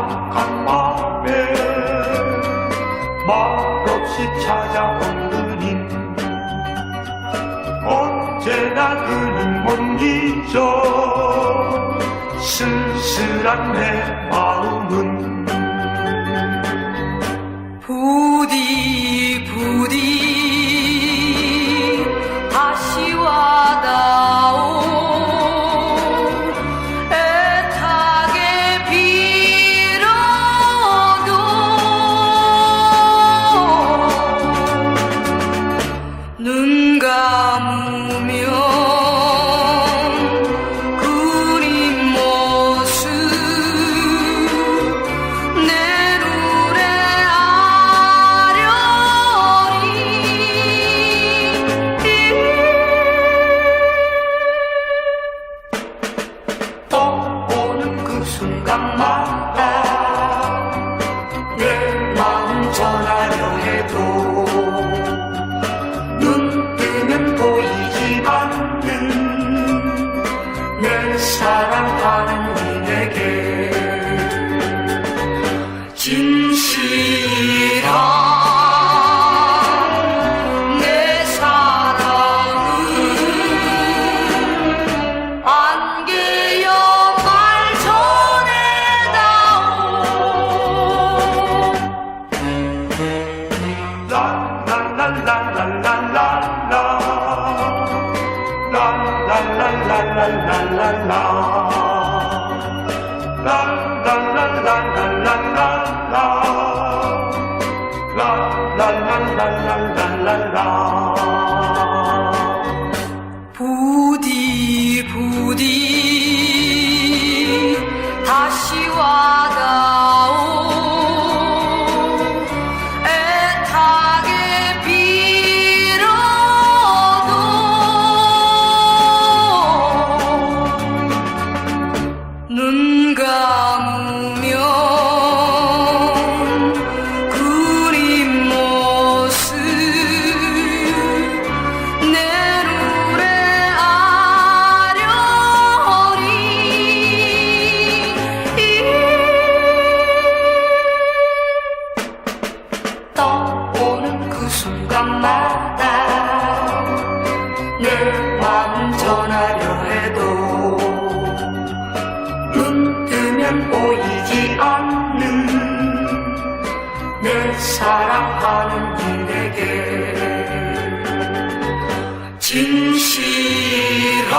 가득한 마음에 말없이 찾아온 그님. 언제나 그는 못 잊어 쓸쓸한 내 마음은 부디 부디 사랑하는 부디 부디 다시 와 마음 전하려 해도 눈면 보이지 않는 내 사랑하는 에게. 진실한